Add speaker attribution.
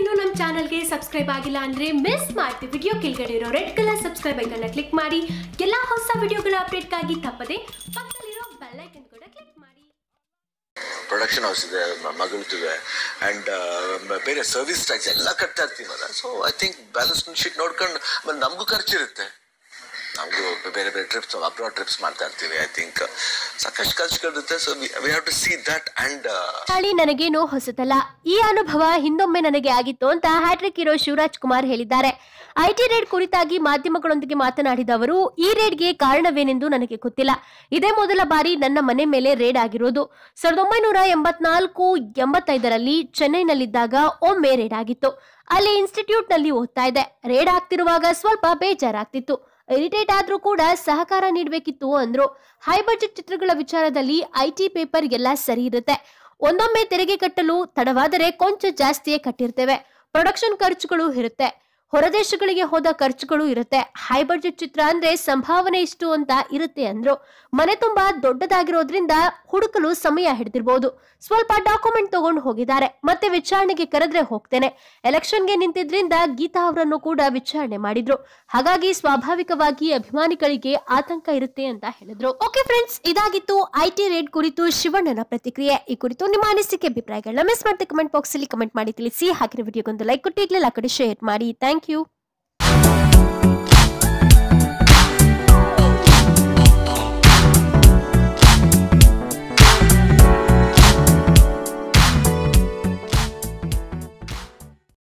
Speaker 1: ನೀವಿನ್ನೂ ನಮ್ಮ ಚಾನಲ್ಗೆ ಸಬ್ಸ್ಕ್ರೈಬ್ ಆಗಿಲ್ಲ ಅಂದ್ರೆ ಮಿಸ್ ಮಾಡ್ತಿ ವಿಡಿಯೋ ಕೆಳಗಡೆ ಇರೋ ರೆಡ್ ಕಲರ್ ಸಬ್ಸ್ಕ್ರೈಬ್ ಐಕನ್ನ ಕ್ಲಿಕ್ ಮಾಡಿ. ಎಲ್ಲಾ ಹೊಸ ವಿಡಿಯೋಗಳ ಅಪ್ಡೇಟ್ಗಾಗಿ ತಪ್ಪದೆ ಪಕ್ಕದಲ್ಲಿರೋ ಬೆಲ್ ಐಕನ್ ಕೂಡ ಕ್ಲಿಕ್ ಮಾಡಿ.
Speaker 2: ಪ್ರೊಡಕ್ಷನ್ ಹೌಸ್ ಇದೆ, ಮ- ಅಂಡ್ ಬೇರೆ ಸರ್ವಿಸ್ ಟ್ಯಾಕ್ಸ್ ಎಲ್ಲ ಕಟ್ತಾ ಇರ್ತೀವಲ್ಲ. So I think balance sheet ನೋಡ್ಕೊಂಡು ಆಮೇಲೆ ನಮಗೂ ಖರ್ಚಿರುತ್ತೆ. ನಮಗೂ ಬೇರೆ ಬೇರೆ ಟ್ರಿಪ್ಸ್ ಅಬ್ರಾಡ್ ಟ್ರಿಪ್ಸ್ ಮಾಡ್ತಾ ಇರ್ತೀವಿ ಐ ಥಿಂಕ್ ಸಾಕಷ್ಟು ಖರ್ಚುಗಳಿರುತ್ತೆ so we have to see that and
Speaker 1: ತಾಳಿ ನನಗೇನು ಹೊಸತಲ್ಲ. ಈ ಅನುಭವ ಹಿಂದೊಮ್ಮೆ ನನಗೆ ಆಗಿತ್ತು ಅಂತ ಹ್ಯಾಟ್ರಿಕ್ ಹೀರೋ ಶಿವರಾಜ್ ಕುಮಾರ್ ಹೇಳಿದ್ದಾರೆ. ಐಟಿ ರೇಡ್ ಕುರಿತಾಗಿ ಮಾಧ್ಯಮಗಳೊಂದಿಗೆ ಮಾತನಾಡಿದ ಅವರು, ಈ ರೇಡ್ಗೆ ಕಾರಣವೇನೆಂದು ನನಗೆ ಗೊತ್ತಿಲ್ಲ. ಇದೇ ಮೊದಲ ಬಾರಿ ನನ್ನ ಮನೆ ಮೇಲೆ ರೇಡ್ ಆಗಿರೋದು. ಸಾವಿರದ ಒಂಬೈನೂರ ಎಂಬತ್ನಾಲ್ಕು, ಎಂಬತ್ತೈದರಲ್ಲಿ ಚೆನ್ನೈನಲ್ಲಿದ್ದಾಗ ಒಮ್ಮೆ ರೇಡ್ ಆಗಿತ್ತು. ಅಲ್ಲಿ ಇನ್ಸ್ಟಿಟ್ಯೂಟ್ನಲ್ಲಿ ಓದ್ತಾ ಇದೆ ರೇಡ್ ಆಗ್ತಿರುವಾಗ ಸ್ವಲ್ಪ ಬೇಜಾರಾಗ್ತಿತ್ತು. ಇರಿಟೇಟ್ ಆದ್ರೂ ಕೂಡ ಸಹಕಾರ ನೀಡಬೇಕಿತ್ತು ಅಂದ್ರು. ಹೈ ಬಜೆಟ್ ಚಿತ್ರಗಳ ವಿಚಾರದಲ್ಲಿ ಐಟಿ ಪೇಪರ್ ಎಲ್ಲ ಸರಿ ಇರುತ್ತೆ. ಒಂದೊಮ್ಮೆ ತೆರಿಗೆ ಕಟ್ಟಲು ತಡವಾದರೆ ಕೊಂಚ ಜಾಸ್ತಿಯೇ ಕಟ್ಟಿರ್ತೇವೆ. ಪ್ರೊಡಕ್ಷನ್ ಖರ್ಚುಗಳು ಇರುತ್ತೆ. ಹೊರದೇಶಗಳಿಗೆ ಹೋದ ಖರ್ಚುಗಳು ಇರುತ್ತೆ. ಹೈ ಬಜೆಟ್ ಚಿತ್ರ ಅಂದ್ರೆ ಸಂಭಾವನೆ ಇಷ್ಟು ಅಂತ ಇರುತ್ತೆ ಅಂದ್ರು. ಮನೆ ತುಂಬಾ ದೊಡ್ಡದಾಗಿರೋದ್ರಿಂದ ಹುಡುಕಲು ಸಮಯ ಹಿಡಿದಿರ್ಬೋದು. ಸ್ವಲ್ಪ ಡಾಕ್ಯುಮೆಂಟ್ ತಗೊಂಡು ಹೋಗಿದ್ದಾರೆ. ಮತ್ತೆ ವಿಚಾರಣೆಗೆ ಕರೆದ್ರೆ ಹೋಗ್ತೇನೆ. ಎಲೆಕ್ಷನ್ಗೆ ನಿಂತಿದ್ರಿಂದ ಗೀತಾ ಅವರನ್ನು ಕೂಡ ವಿಚಾರಣೆ ಮಾಡಿದ್ರು. ಹಾಗಾಗಿ ಸ್ವಾಭಾವಿಕವಾಗಿ ಅಭಿಮಾನಿಗಳಿಗೆ ಆತಂಕ ಇರುತ್ತೆ ಅಂತ ಹೇಳಿದ್ರು. ಓಕೆ ಫ್ರೆಂಡ್ಸ್ ಇದಾಗಿತ್ತು ಐಟಿ ರೇಡ್ ಕುರಿತು ಶಿವಣ್ಣನ ಪ್ರತಿಕ್ರಿಯೆ. ಈ ಕುರಿತು ನಿಮ್ಮ ಅನಿಸಿಕೆ, ಅಭಿಪ್ರಾಯಗಳನ್ನ ಮಿಸ್ ಮಾಡದೆ ಕಮೆಂಟ್ ಬಾಕ್ಸ್ ಅಲ್ಲಿ ಕಮೆಂಟ್ ಮಾಡಿ ತಿಳಿಸಿ. ಹಾಗೆ ವಿಡಿಯೋಗೊಂದು ಲೈಕ್ ಕೊಟ್ಟು ಆ ಕಡೆ ಶೇರ್ ಮಾಡಿ. Thank Thank you.